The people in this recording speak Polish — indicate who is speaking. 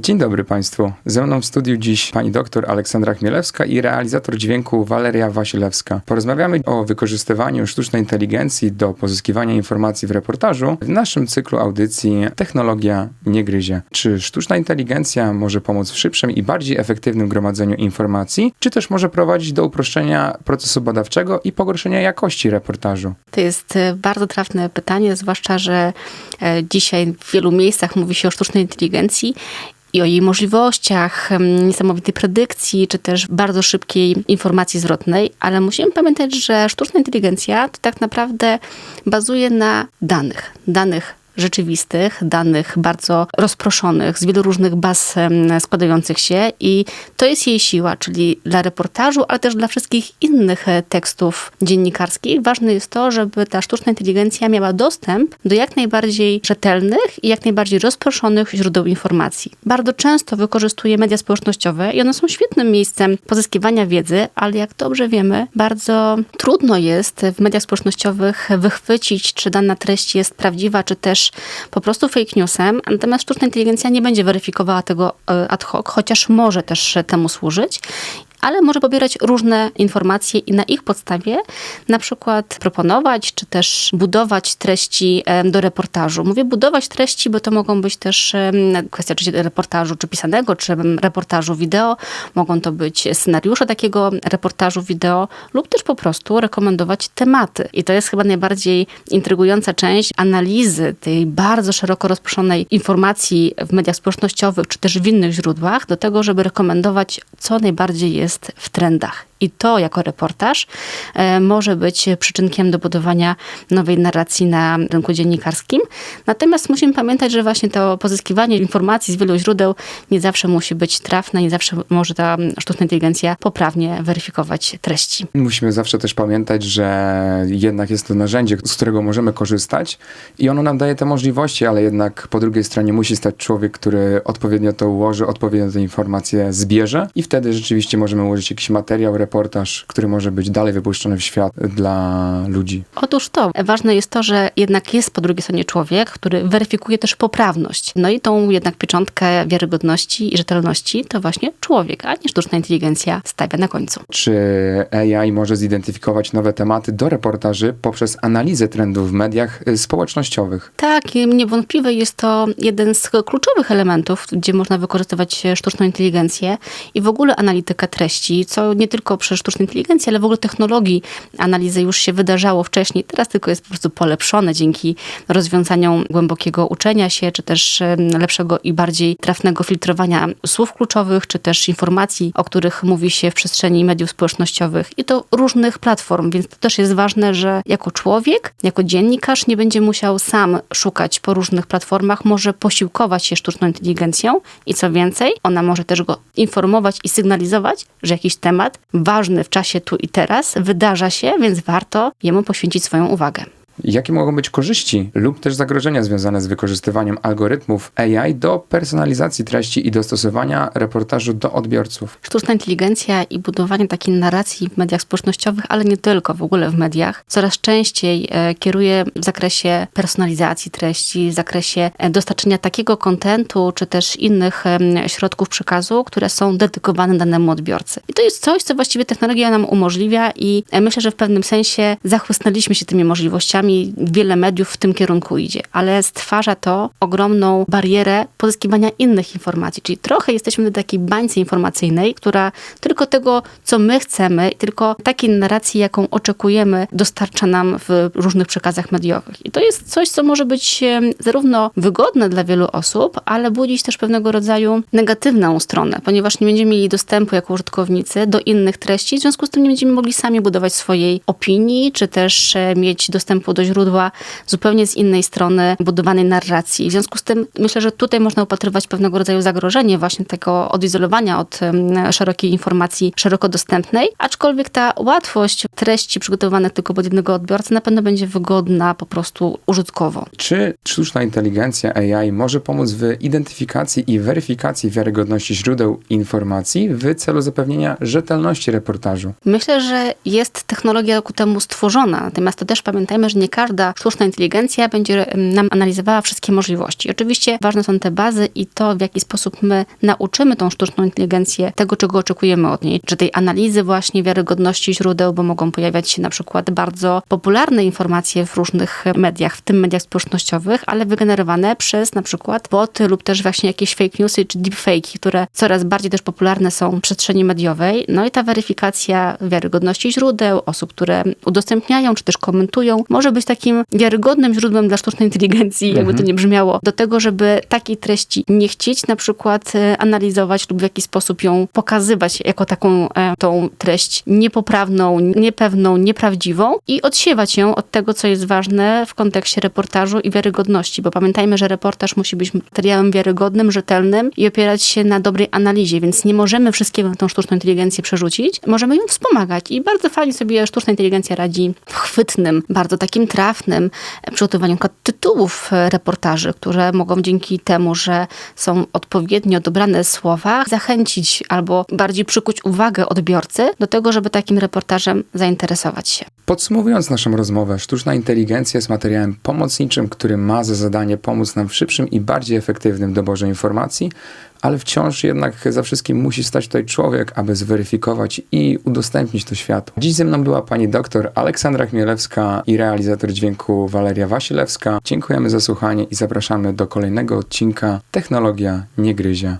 Speaker 1: Dzień dobry Państwu. Ze mną w studiu dziś pani doktor Aleksandra Chmielewska i realizator dźwięku Waleria Wasilewska. Porozmawiamy o wykorzystywaniu sztucznej inteligencji do pozyskiwania informacji w reportażu w naszym cyklu audycji Technologia nie gryzie. Czy sztuczna inteligencja może pomóc w szybszym i bardziej efektywnym gromadzeniu informacji, czy też może prowadzić do uproszczenia procesu badawczego i pogorszenia jakości reportażu?
Speaker 2: To jest e, bardzo trafne pytanie, zwłaszcza, że e, dzisiaj w wielu miejscach mówi się o sztucznej inteligencji i o jej możliwościach, niesamowitej predykcji, czy też bardzo szybkiej informacji zwrotnej, ale musimy pamiętać, że sztuczna inteligencja to tak naprawdę bazuje na danych. Danych rzeczywistych, danych bardzo rozproszonych, z wielu różnych baz składających się i to jest jej siła, czyli dla reportażu, ale też dla wszystkich innych e, tekstów dziennikarskich. Ważne jest to, żeby ta sztuczna inteligencja miała dostęp do jak najbardziej rzetelnych i jak najbardziej rozproszonych źródeł informacji. Bardzo często wykorzystuje media społecznościowe i one są świetnym miejscem pozyskiwania wiedzy, ale jak dobrze wiemy, bardzo trudno jest w mediach społecznościowych wychwycić, czy dana treść jest prawdziwa, czy też po prostu fake newsem. Natomiast sztuczna inteligencja nie będzie weryfikowała tego e, ad hoc, chociaż może też temu służyć ale może pobierać różne informacje i na ich podstawie na przykład proponować, czy też budować treści do reportażu. Mówię budować treści, bo to mogą być też kwestia czy reportażu, czy pisanego, czy reportażu wideo. Mogą to być scenariusze takiego reportażu wideo lub też po prostu rekomendować tematy. I to jest chyba najbardziej intrygująca część analizy tej bardzo szeroko rozproszonej informacji w mediach społecznościowych, czy też w innych źródłach, do tego, żeby rekomendować, co najbardziej jest w trendach. I to jako reportaż e, może być przyczynkiem do budowania nowej narracji na rynku dziennikarskim. Natomiast musimy pamiętać, że właśnie to pozyskiwanie informacji z wielu źródeł nie zawsze musi być trafne, nie zawsze może ta sztuczna inteligencja poprawnie weryfikować treści.
Speaker 1: Musimy zawsze też pamiętać, że jednak jest to narzędzie, z którego możemy korzystać i ono nam daje te możliwości, ale jednak po drugiej stronie musi stać człowiek, który odpowiednio to ułoży, odpowiednio te informacje zbierze i wtedy rzeczywiście możemy ułożyć jakiś materiał, reportaż, który może być dalej wypuszczony w świat dla ludzi.
Speaker 2: Otóż to. Ważne jest to, że jednak jest po drugiej stronie człowiek, który weryfikuje też poprawność. No i tą jednak pieczątkę wiarygodności i rzetelności to właśnie człowiek, a nie sztuczna inteligencja stawia na końcu.
Speaker 1: Czy AI może zidentyfikować nowe tematy do reportaży poprzez analizę trendów w mediach y, społecznościowych?
Speaker 2: Tak, niewątpliwie jest to jeden z kluczowych elementów, gdzie można wykorzystywać sztuczną inteligencję i w ogóle analitykę treści, co nie tylko przy sztucznej inteligencji, ale w ogóle technologii analizy już się wydarzało wcześniej. Teraz tylko jest po prostu polepszone dzięki rozwiązaniom głębokiego uczenia się, czy też lepszego i bardziej trafnego filtrowania słów kluczowych, czy też informacji, o których mówi się w przestrzeni mediów społecznościowych i to różnych platform, więc to też jest ważne, że jako człowiek, jako dziennikarz nie będzie musiał sam szukać po różnych platformach, może posiłkować się sztuczną inteligencją i co więcej, ona może też go informować i sygnalizować, że jakiś temat ważny w czasie tu i teraz wydarza się, więc warto jemu poświęcić swoją uwagę.
Speaker 1: Jakie mogą być korzyści lub też zagrożenia związane z wykorzystywaniem algorytmów AI do personalizacji treści i dostosowania reportażu do odbiorców?
Speaker 2: Sztuczna inteligencja i budowanie takiej narracji w mediach społecznościowych, ale nie tylko, w ogóle w mediach, coraz częściej e, kieruje w zakresie personalizacji treści, w zakresie e, dostarczenia takiego kontentu, czy też innych środków przekazu, które są dedykowane danemu odbiorcy. I to jest coś, co właściwie technologia nam umożliwia i e, myślę, że w pewnym sensie zachłysnęliśmy się tymi możliwościami. Wiele mediów w tym kierunku idzie, ale stwarza to ogromną barierę pozyskiwania innych informacji. Czyli trochę jesteśmy na takiej bańce informacyjnej, która tylko tego, co my chcemy, tylko takiej narracji, jaką oczekujemy, dostarcza nam w różnych przekazach mediowych. I to jest coś, co może być zarówno wygodne dla wielu osób, ale budzić też pewnego rodzaju negatywną stronę, ponieważ nie będziemy mieli dostępu jako użytkownicy do innych treści, w związku z tym nie będziemy mogli sami budować swojej opinii, czy też e, mieć dostępu do źródła zupełnie z innej strony budowanej narracji. W związku z tym myślę, że tutaj można upatrywać pewnego rodzaju zagrożenie właśnie tego odizolowania od szerokiej informacji, szeroko dostępnej, aczkolwiek ta łatwość treści przygotowanych tylko pod jednego odbiorcę na pewno będzie wygodna po prostu użytkowo.
Speaker 1: Czy sztuczna inteligencja AI może pomóc w identyfikacji i weryfikacji wiarygodności źródeł informacji w celu zapewnienia rzetelności reportażu?
Speaker 2: Myślę, że jest technologia ku temu stworzona, natomiast to też pamiętajmy, że nie nie każda sztuczna inteligencja będzie nam analizowała wszystkie możliwości. Oczywiście ważne są te bazy i to, w jaki sposób my nauczymy tą sztuczną inteligencję tego, czego oczekujemy od niej, czy tej analizy właśnie wiarygodności źródeł, bo mogą pojawiać się na przykład bardzo popularne informacje w różnych mediach, w tym mediach społecznościowych, ale wygenerowane przez na przykład boty lub też właśnie jakieś fake newsy czy deepfake, które coraz bardziej też popularne są w przestrzeni mediowej. No i ta weryfikacja wiarygodności źródeł, osób, które udostępniają czy też komentują, może być takim wiarygodnym źródłem dla sztucznej inteligencji, jakby to nie brzmiało, do tego, żeby takiej treści nie chcieć na przykład e, analizować lub w jakiś sposób ją pokazywać jako taką e, tą treść niepoprawną, niepewną, nieprawdziwą i odsiewać ją od tego, co jest ważne w kontekście reportażu i wiarygodności, bo pamiętajmy, że reportaż musi być materiałem wiarygodnym, rzetelnym i opierać się na dobrej analizie, więc nie możemy wszystkiego na tą sztuczną inteligencję przerzucić, możemy ją wspomagać i bardzo fajnie sobie sztuczna inteligencja radzi w chwytnym, bardzo takim trafnym e, przygotowaniu tytułów e, reportaży, które mogą dzięki temu, że są odpowiednio dobrane słowa, zachęcić albo bardziej przykuć uwagę odbiorcy do tego, żeby takim reportażem zainteresować się.
Speaker 1: Podsumowując naszą rozmowę, sztuczna inteligencja jest materiałem pomocniczym, który ma za zadanie pomóc nam w szybszym i bardziej efektywnym doborze informacji, ale wciąż jednak za wszystkim musi stać tutaj człowiek, aby zweryfikować i udostępnić to światu. Dziś ze mną była pani doktor Aleksandra Chmielewska i realizator dźwięku Waleria Wasilewska. Dziękujemy za słuchanie i zapraszamy do kolejnego odcinka Technologia nie gryzie.